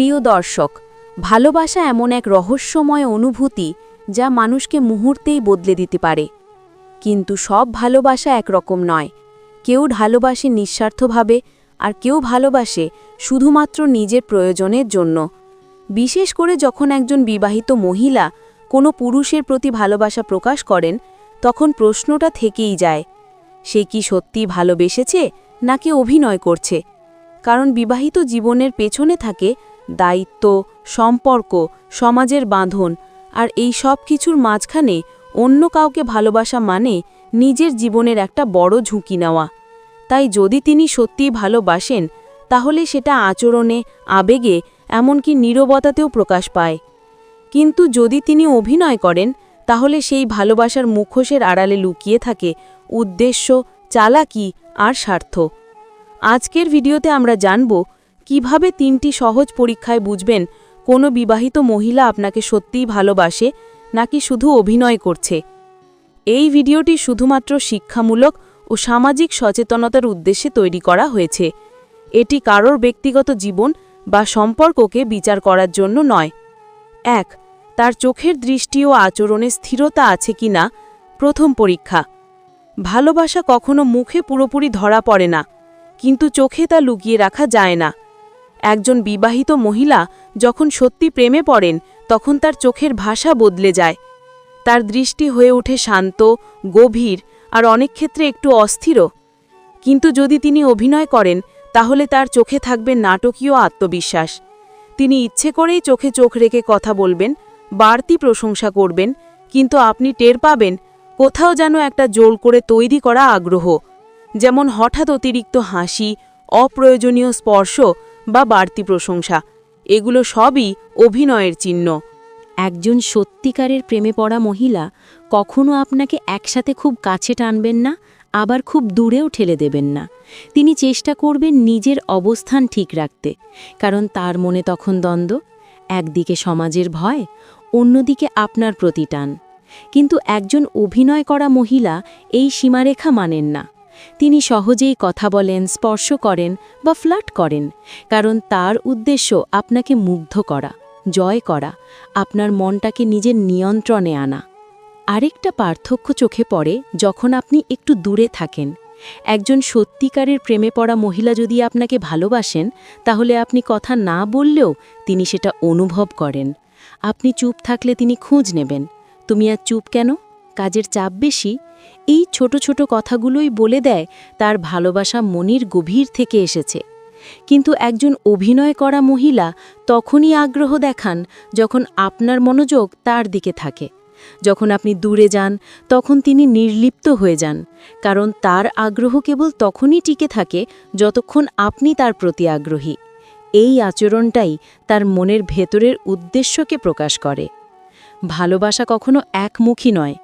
প্রিয় দর্শক, ভালোবাসা এমন এক রহস্যময় অনুভূতি যা মানুষকে মুহূর্তেই বদলে দিতে পারে। কিন্তু সব ভালোবাসা একরকম নয়। কেউ ভালোবাসে নিঃস্বার্থভাবে আর কেউ ভালোবাসে শুধুমাত্র নিজের প্রয়োজনের জন্য। বিশেষ করে যখন একজন বিবাহিত মহিলা কোনো পুরুষের প্রতি ভালোবাসা প্রকাশ করেন, তখন প্রশ্নটা থেকেই যায়, সে কি সত্যি ভালোবেসেছে নাকি অভিনয় করছে? কারণ বিবাহিত জীবনের পেছনে থাকে দায়িত্ব, সম্পর্ক, সমাজের বাঁধন আর এই সব কিছুর মাঝখানে অন্য কাউকে ভালোবাসা মানে নিজের জীবনের একটা বড় ঝুঁকি নেওয়া। তাই যদি তিনি সত্যিই ভালোবাসেন, তাহলে সেটা আচরণে, আবেগে, এমনকি নীরবতাতেও প্রকাশ পায়। কিন্তু যদি তিনি অভিনয় করেন, তাহলে সেই ভালোবাসার মুখোশের আড়ালে লুকিয়ে থাকে উদ্দেশ্য, চালাকি আর স্বার্থ। আজকের ভিডিওতে আমরা জানব কীভাবে তিনটি সহজ পরীক্ষায় বুঝবেন কোনো বিবাহিত মহিলা আপনাকে সত্যিই ভালোবাসে নাকি শুধু অভিনয় করছে? এই ভিডিওটি শুধুমাত্র শিক্ষামূলক ও সামাজিক সচেতনতার উদ্দেশ্যে তৈরি করা হয়েছে। এটি কারোর ব্যক্তিগত জীবন বা সম্পর্ককে বিচার করার জন্য নয়। এক, তার চোখের দৃষ্টি ও আচরণে স্থিরতা আছে কিনা প্রথম পরীক্ষা। ভালোবাসা কখনো মুখে পুরোপুরি ধরা পড়ে না, কিন্তু চোখে তা লুকিয়ে রাখা যায় না। একজন বিবাহিত মহিলা যখন সত্যি প্রেমে পড়েন, তখন তার চোখের ভাষা বদলে যায়। তার দৃষ্টি হয়ে ওঠে শান্ত, গভীর আর অনেক ক্ষেত্রে একটু অস্থিরও। কিন্তু যদি তিনি অভিনয় করেন, তাহলে তার চোখে থাকবে নাটকীয় আত্মবিশ্বাস। তিনি ইচ্ছে করেই চোখে চোখ রেখে কথা বলবেন, বাড়তি প্রশংসা করবেন, কিন্তু আপনি টের পাবেন, কোথাও যেন একটা জোর করে তৈরি করা আগ্রহ। যেমন হঠাৎ অতিরিক্ত হাসি, অপ্রয়োজনীয় স্পর্শ বা বাড়তি প্রশংসা। এগুলো সবই অভিনয়ের চিহ্ন। একজন সত্যিকারের প্রেমে পড়া মহিলা কখনো আপনাকে একসাথে খুব কাছে টানবেন না, আবার খুব দূরেও ঠেলে দেবেন না। তিনি চেষ্টা করবেন নিজের অবস্থান ঠিক রাখতে, কারণ তার মনে তখন দ্বন্দ্ব, একদিকে সমাজের ভয়, অন্যদিকে আপনার প্রতি টান। কিন্তু একজন অভিনয় করা মহিলা এই সীমারেখা মানেন না। তিনি সহজেই কথা বলেন, স্পর্শ করেন বা ফ্লার্ট করেন, কারণ তার উদ্দেশ্য আপনাকে মুগ্ধ করা, জয় করা, আপনার মনটাকে নিজের নিয়ন্ত্রণে আনা। আরেকটা পার্থক্য চোখে পড়ে যখন আপনি একটু দূরে থাকেন। একজন সত্যিকারের প্রেমে পড়া মহিলা যদি আপনাকে ভালোবাসেন, তাহলে আপনি কথা না বললেও তিনি সেটা অনুভব করেন। আপনি চুপ থাকলে তিনি খোঁজ নেবেন। তুমি আর চুপ কেন? কাজের চাপ বেশি, এই ছোট ছোট কথাগুলোই বলে দেয় তার ভালোবাসা মনির গভীর থেকে এসেছে। কিন্তু একজন অভিনয় করা মহিলা তখনই আগ্রহ দেখান যখন আপনার মনোযোগ তার দিকে থাকে। যখন আপনি দূরে যান, তখন তিনি নির্লিপ্ত হয়ে যান, কারণ তার আগ্রহ কেবল তখনই টিকে থাকে যতক্ষণ আপনি তার প্রতি আগ্রহী। এই আচরণটাই তার মনের ভেতরের উদ্দেশ্যকে প্রকাশ করে। ভালোবাসা কখনো একমুখী নয়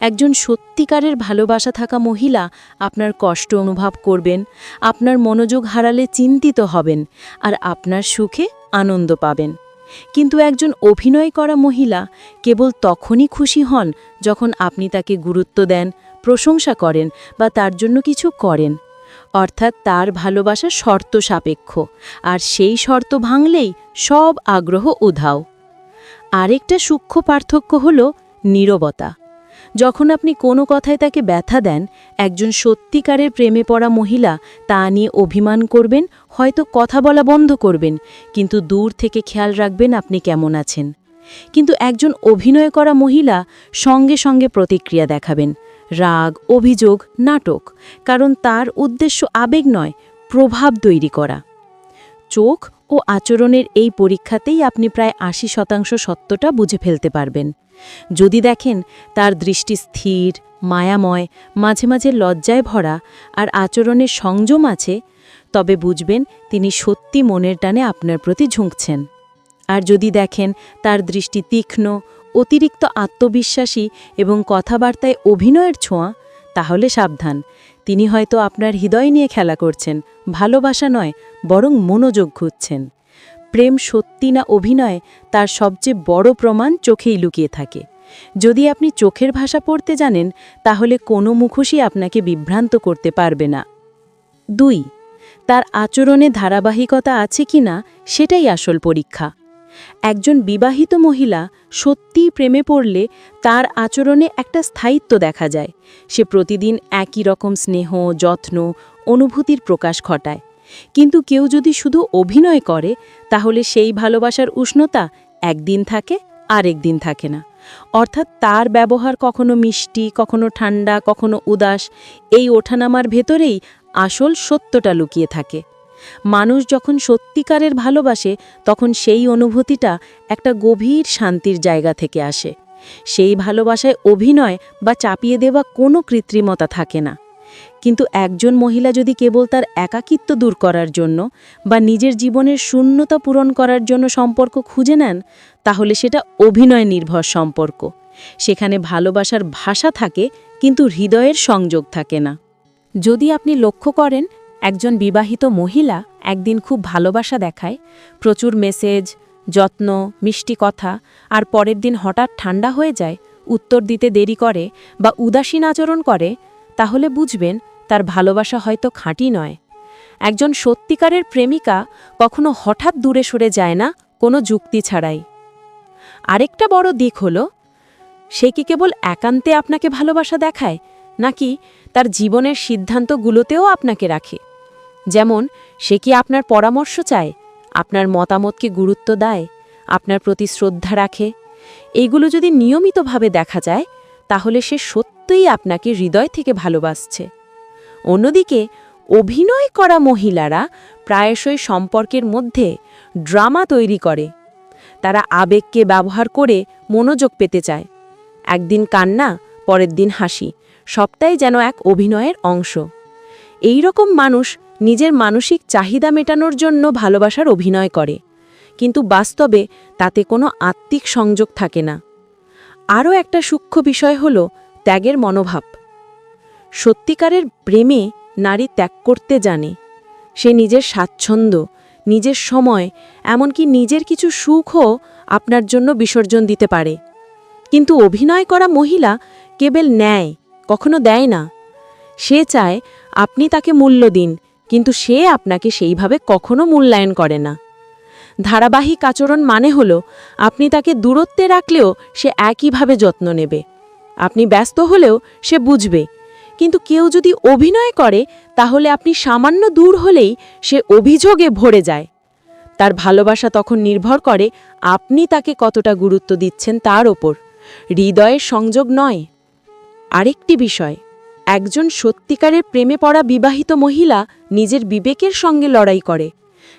একজন সত্যিকারের ভালোবাসা থাকা মহিলা আপনার কষ্ট অনুভব করবেন, আপনার মনোযোগ হারালে চিন্তিত হবেন আর আপনার সুখে আনন্দ পাবেন। কিন্তু একজন অভিনয় করা মহিলা কেবল তখনই খুশি হন যখন আপনি তাকে গুরুত্ব দেন, প্রশংসা করেন বা তার জন্য কিছু করেন। অর্থাৎ তার ভালোবাসা শর্ত সাপেক্ষ আর সেই শর্ত ভাঙলেই সব আগ্রহ উধাও। আরেকটা সূক্ষ্ম পার্থক্য হল নীরবতা। যখন আপনি কোনো কথায় তাকে ব্যথা দেন, একজন সত্যিকারের প্রেমে পড়া মহিলা তা নিয়ে অভিমান করবেন, হয়তো কথা বলা বন্ধ করবেন, কিন্তু দূর থেকে খেয়াল রাখবেন আপনি কেমন আছেন। কিন্তু একজন অভিনয় করা মহিলা সঙ্গে সঙ্গে প্রতিক্রিয়া দেখাবেন, রাগ, অভিযোগ, নাটক, কারণ তার উদ্দেশ্য আবেগ নয়, প্রভাব তৈরি করা। চোখ ও আচরণের এই পরীক্ষাতেই আপনি প্রায় আশি শতাংশ সত্যটা বুঝে ফেলতে পারবেন। যদি দেখেন তার দৃষ্টি স্থির, মায়াময়, মাঝে মাঝে লজ্জায় ভরা আর আচরণের সংযম আছে, তবে বুঝবেন তিনি সত্যি মনের টানে আপনার প্রতি ঝুঁকছেন। আর যদি দেখেন তার দৃষ্টি তীক্ষ্ণ, অতিরিক্ত আত্মবিশ্বাসী এবং কথাবার্তায় অভিনয়ের ছোঁয়া, তাহলে সাবধান। তিনি হয়তো আপনার হৃদয় নিয়ে খেলা করছেন, ভালোবাসা নয়, বরং মনোযোগ খুঁজছেন। প্রেম সত্যি না অভিনয়, তার সবচেয়ে বড় প্রমাণ চোখেই লুকিয়ে থাকে। যদি আপনি চোখের ভাষা পড়তে জানেন, তাহলে কোনো মুখোশই আপনাকে বিভ্রান্ত করতে পারবে না। দুই, তার আচরণে ধারাবাহিকতা আছে কি না সেটাই আসল পরীক্ষা। একজন বিবাহিত মহিলা সত্যিই প্রেমে পড়লে তার আচরণে একটা স্থায়িত্ব দেখা যায়। সে প্রতিদিন একই রকম স্নেহ, যত্ন, অনুভূতির প্রকাশ ঘটায়। কিন্তু কেউ যদি শুধু অভিনয় করে, তাহলে সেই ভালোবাসার উষ্ণতা একদিন থাকে, আরেক দিন থাকে না। অর্থাৎ তার ব্যবহার কখনো মিষ্টি, কখনো ঠান্ডা, কখনো উদাস, এই ওঠানামার ভেতরেই আসল সত্যটা লুকিয়ে থাকে। মানুষ যখন সত্যিকারের ভালোবাসে, তখন সেই অনুভূতিটা একটা গভীর শান্তির জায়গা থেকে আসে। সেই ভালোবাসায় অভিনয় বা চাপিয়ে দেওয়া কোনো কৃত্রিমতা থাকে না। কিন্তু একজন মহিলা যদি কেবল তার একাকিত্ব দূর করার জন্য বা নিজের জীবনের শূন্যতা পূরণ করার জন্য সম্পর্ক খুঁজে নেন, তাহলে সেটা অভিনয় নির্ভর সম্পর্ক। সেখানে ভালোবাসার ভাষা থাকে, কিন্তু হৃদয়ের সংযোগ থাকে না। যদি আপনি লক্ষ্য করেন একজন বিবাহিত মহিলা একদিন খুব ভালোবাসা দেখায়, প্রচুর মেসেজ, যত্ন, মিষ্টি কথা, আর পরের দিন হঠাৎ ঠান্ডা হয়ে যায়, উত্তর দিতে দেরি করে বা উদাসীন আচরণ করে, তাহলে বুঝবেন তার ভালোবাসা হয়তো খাঁটি নয়। একজন সত্যিকারের প্রেমিকা কখনো হঠাৎ দূরে সরে যায় না, কোনো যুক্তি ছাড়াই। আরেকটা বড় দিক হল, সে কি কেবল একান্তে আপনাকে ভালোবাসা দেখায়, নাকি তার জীবনের সিদ্ধান্তগুলোতেও আপনাকে রাখে? যেমন, সে কি আপনার পরামর্শ চায়? আপনার মতামতকে গুরুত্ব দেয়? আপনার প্রতি শ্রদ্ধা রাখে? এগুলো যদি নিয়মিতভাবে দেখা যায়, তাহলে সে সত্যিই আপনাকে হৃদয় থেকে ভালোবাসছে। অন্যদিকে, অভিনয় করা মহিলারা প্রায়শই সম্পর্কের মধ্যে ড্রামা তৈরি করে। তারা আবেগকে ব্যবহার করে মনোযোগ পেতে চায়। একদিন কান্না, পরের দিন হাসি, সবটাই যেন এক অভিনয়ের অংশ। এই রকম মানুষ নিজের মানসিক চাহিদা মেটানোর জন্য ভালোবাসার অভিনয় করে। কিন্তু বাস্তবে তাতে কোনো আত্মিক সংযোগ থাকে না। আরও একটা সূক্ষ্ম বিষয় হল ত্যাগের মনোভাব। সত্যিকারের প্রেমে নারী ত্যাগ করতে জানে। সে নিজের স্বাচ্ছন্দ্য, নিজের সময়, এমনকি নিজের কিছু সুখও আপনার জন্য বিসর্জন দিতে পারে। কিন্তু অভিনয় করা মহিলা কেবল নেয় কখনো দেয় না। সে চায় আপনি তাকে মূল্য দিন কিন্তু সে আপনাকে সেইভাবে কখনো মূল্যায়ন করে না। ধারাবাহিক আচরণ মানে হল, আপনি তাকে দূরত্বে রাখলেও সে একইভাবে যত্ন নেবে। আপনি ব্যস্ত হলেও সে বুঝবে। কিন্তু কেউ যদি অভিনয় করে, তাহলে আপনি সামান্য দূর হলেই সে অভিযোগে ভরে যায়। তার ভালোবাসা তখন নির্ভর করে আপনি তাকে কতটা গুরুত্ব দিচ্ছেন তার ওপর। হৃদয়ের সংযোগ নয়। আরেকটি বিষয় একজন সত্যিকারের প্রেমে পড়া বিবাহিত মহিলা নিজের বিবেকের সঙ্গে লড়াই করে,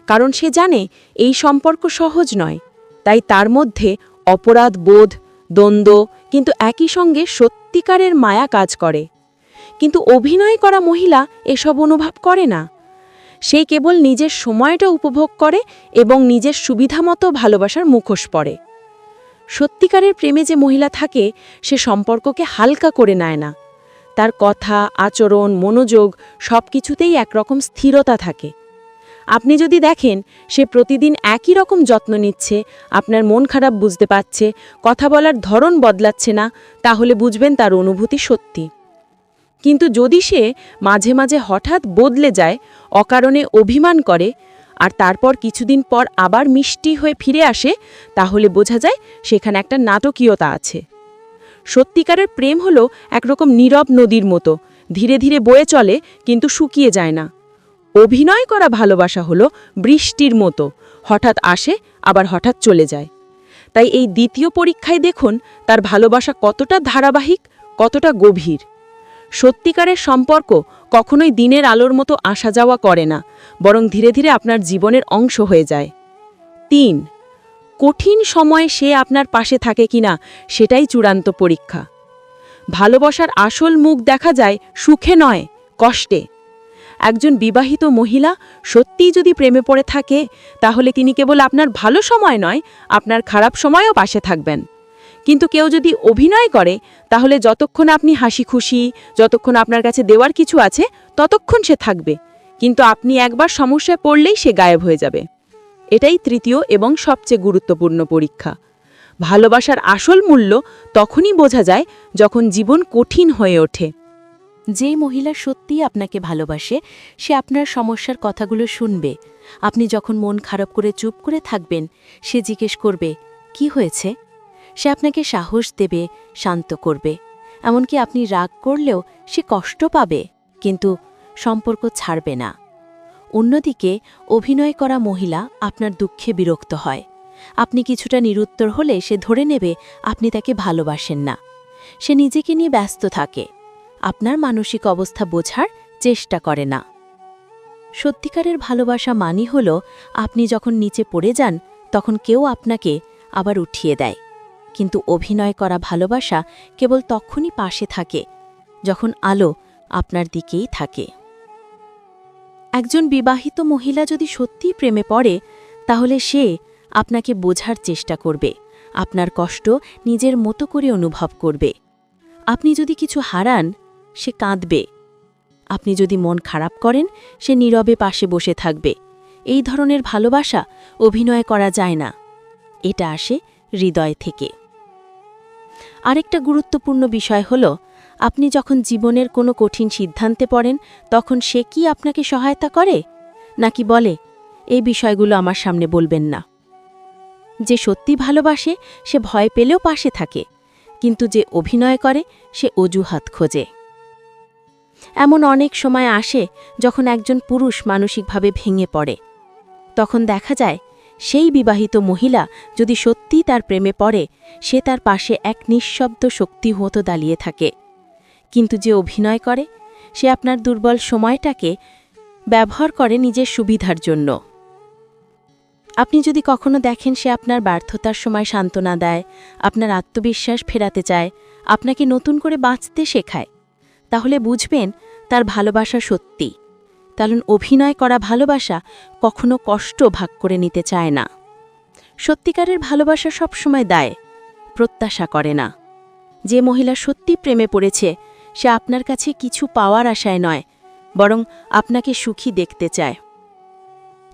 কারণ সে জানে এই সম্পর্ক সহজ নয়। তাই তার মধ্যে অপরাধ, বোধ, দ্বন্দ্ব কিন্তু একই সঙ্গে সত্যিকারের মায়া কাজ করে। কিন্তু অভিনয় করা মহিলা এসব অনুভব করে না। সে কেবল নিজের সময়টা উপভোগ করে এবং নিজের সুবিধামতো ভালোবাসার মুখোশ পড়ে সত্যিকারের প্রেমে যে মহিলা থাকে, সে সম্পর্ককে হালকা করে নেয় না। তার কথা, আচরণ, মনোযোগ সব কিছুতেই একরকম স্থিরতা থাকে। আপনি যদি দেখেন, সে প্রতিদিন একই রকম যত্ন নিচ্ছে, আপনার মন খারাপ বুঝতে পারছে, কথা বলার ধরন বদলাচ্ছে না, তাহলে বুঝবেন তার অনুভূতি সত্যি। কিন্তু যদি সে মাঝে মাঝে হঠাৎ বদলে যায়, অকারণে অভিমান করে, আর তারপর কিছুদিন পর আবার মিষ্টি হয়ে ফিরে আসে, তাহলে বোঝা যায় সেখানে একটা নাটকীয়তা আছে। সত্যিকারের প্রেম হলো একরকম নীরব নদীর মতো। ধীরে ধীরে বয়ে চলে, কিন্তু শুকিয়ে যায় না। অভিনয় করা ভালোবাসা হলো বৃষ্টির মতো। হঠাৎ আসে, আবার হঠাৎ চলে যায়। তাই এই দ্বিতীয় পরীক্ষায় দেখুন তার ভালোবাসা কতটা ধারাবাহিক, কতটা গভীর। সত্যিকারের সম্পর্ক কখনোই দিনের আলোর মতো আসা যাওয়া করে না, বরং ধীরে ধীরে আপনার জীবনের অংশ হয়ে যায়। তিন কঠিন সময়ে সে আপনার পাশে থাকে কিনা সেটাই চূড়ান্ত পরীক্ষা। ভালোবাসার আসল মুখ দেখা যায় সুখে নয়, কষ্টে। একজন বিবাহিত মহিলা সত্যিই যদি প্রেমে পড়ে থাকে, তাহলে তিনি কেবল আপনার ভালো সময় নয়, আপনার খারাপ সময়ও পাশে থাকবেন। কিন্তু কেউ যদি অভিনয় করে, তাহলে যতক্ষণ আপনি হাসি খুশি, যতক্ষণ আপনার কাছে দেওয়ার কিছু আছে, ততক্ষণ সে থাকবে। কিন্তু আপনি একবার সমস্যায় পড়লেই সে গায়েব হয়ে যাবে। এটাই তৃতীয় এবং সবচেয়ে গুরুত্বপূর্ণ পরীক্ষা। ভালোবাসার আসল মূল্য তখনই বোঝা যায় যখন জীবন কঠিন হয়ে ওঠে। যেই মহিলা সত্যিই আপনাকে ভালোবাসে, সে আপনার সমস্যার কথাগুলো শুনবে। আপনি যখন মন খারাপ করে চুপ করে থাকবেন, সে জিজ্ঞেস করবে, কি হয়েছে? সে আপনাকে সাহস দেবে, শান্ত করবে। এমনকি আপনি রাগ করলেও সে কষ্ট পাবে, কিন্তু সম্পর্ক ছাড়বে না। অন্যদিকে, অভিনয় করা মহিলা আপনার দুঃখে বিরক্ত হয়। আপনি কিছুটা নিরুত্তর হলে সে ধরে নেবে আপনি তাকে ভালোবাসেন না। সে নিজেকে নিয়ে ব্যস্ত থাকে। আপনার মানসিক অবস্থা বোঝার চেষ্টা করে না। সত্যিকারের ভালোবাসা মানি হল, আপনি যখন নিচে পড়ে যান, তখন কেউ আপনাকে আবার উঠিয়ে দেয়। কিন্তু অভিনয় করা ভালোবাসা কেবল তখনই পাশে থাকে, যখন আলো আপনার দিকেই থাকে। একজন বিবাহিত মহিলা যদি সত্যিই প্রেমে পড়ে, তাহলে সে আপনাকে বোঝার চেষ্টা করবে। আপনার কষ্ট নিজের মতো করে অনুভব করবে। আপনি যদি কিছু হারান, সে কাঁদবে। আপনি যদি মন খারাপ করেন, সে নীরবে পাশে বসে থাকবে। এই ধরনের ভালোবাসা অভিনয় করা যায় না। এটা আসে হৃদয় থেকে। আরেকটা গুরুত্বপূর্ণ বিষয় হল আপনি যখন জীবনের কোনো কঠিন সিদ্ধান্তে পড়েন, তখন সে কি আপনাকে সহায়তা করে? নাকি বলে, এই বিষয়গুলো আমার সামনে বলবেন না যে সত্যি ভালোবাসে, সে ভয় পেলেও পাশে থাকে, কিন্তু যে অভিনয় করে, সে অজুহাত খোঁজে। এমন অনেক সময় আসে, যখন একজন পুরুষ মানসিকভাবে ভেঙে পড়ে। তখন দেখা যায়, সেই বিবাহিত মহিলা যদি সত্যিই তার প্রেমে পড়ে, সে তার পাশে এক নিঃশব্দ শক্তি হতো দাঁড়িয়ে থাকে। কিন্তু যে অভিনয় করে, সে আপনার দুর্বল সময়টাকে ব্যবহার করে নিজের সুবিধার জন্য। আপনি যদি কখনো দেখেন সে আপনার ব্যর্থতার সময় সান্ত্বনা দেয়, আপনার আত্মবিশ্বাস ফেরাতে চায়, আপনাকে নতুন করে বাঁচতে শেখায়, তাহলে বুঝবেন তার ভালোবাসা সত্যি। কারণ অভিনয় করা ভালোবাসা কখনো কষ্ট ভাগ করে নিতে চায় না। সত্যিকারের ভালোবাসা সবসময় দায়, প্রত্যাশা করে না। যে মহিলা সত্যি প্রেমে পড়েছে সে আপনার কাছে কিছু পাওয়ার আশায় নয়, বরং আপনাকে সুখী দেখতে চায়।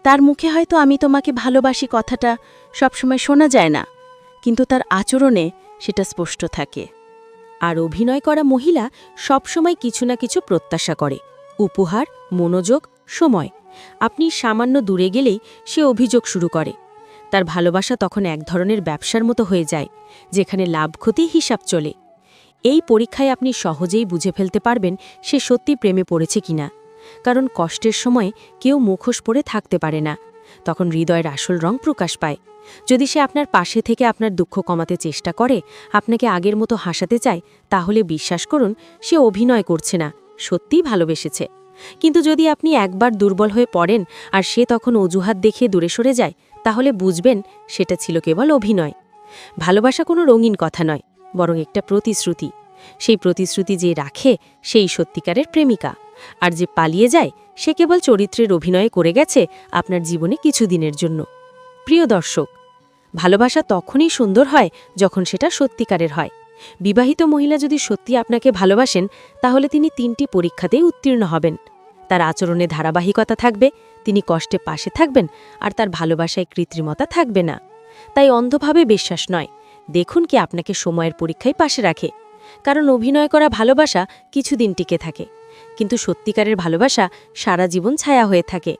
তার মুখে হয়তো আমি তোমাকে ভালোবাসি কথাটা সবসময় শোনা যায় না, কিন্তু তার আচরণে সেটা স্পষ্ট থাকে। আর অভিনয় করা মহিলা সবসময় কিছু না কিছু প্রত্যাশা করে, উপহার, মনোযোগ, সময়। আপনি সামান্য দূরে গেলেই সে অভিযোগ শুরু করে। তার ভালোবাসা তখন এক ধরনের ব্যবসার মতো হয়ে যায়, যেখানে লাভ ক্ষতি হিসাব চলে। এই পরীক্ষায় আপনি সহজেই বুঝে ফেলতে পারবেন সে সত্যি প্রেমে পড়েছে কিনা। কারণ কষ্টের সময় কেউ মুখোশ পরে থাকতে পারে না। তখন হৃদয়ের আসল রং প্রকাশ পায়। যদি সে আপনার পাশে থেকে আপনার দুঃখ কমাতে চেষ্টা করে, আপনাকে আগের মতো হাসাতে চায়, তাহলে বিশ্বাস করুন, সে অভিনয় করছে না, সত্যিই ভালোবেসেছে। কিন্তু যদি আপনি একবার দুর্বল হয়ে পড়েন আর সে তখন অজুহাত দেখিয়ে দূরে সরে যায়, তাহলে বুঝবেন সেটা ছিল কেবল অভিনয়। ভালোবাসা কোনো রঙিন কথা নয়। বরং একটা প্রতিশ্রুতি। সেই প্রতিশ্রুতি যে রাখে সেই সত্যিকারের প্রেমিকা। আর যে পালিয়ে যায়, সে কেবল চরিত্রের অভিনয় করে গেছে আপনার জীবনে কিছুদিনের জন্য। প্রিয় দর্শক, ভালোবাসা তখনই সুন্দর হয় যখন সেটা সত্যিকারের হয়। বিবাহিত মহিলা যদি সত্যি আপনাকে ভালোবাসেন, তাহলে তিনি তিনটি পরীক্ষাতেই উত্তীর্ণ হবেন। তার আচরণে ধারাবাহিকতা থাকবে, তিনি কষ্টে পাশে থাকবেন আর তার ভালোবাসায় কৃত্রিমতা থাকবে না। তাই অন্ধভাবে বিশ্বাস নয়। দেখুন কি আপনাকে সময়ের পরীক্ষায় পাশে রাখে। কারণ অভিনয় করা ভালোবাসা কিছুদিন টিকে থাকে। কিন্তু সত্যিকারের ভালোবাসা সারা জীবন ছায়া হয়ে থাকে।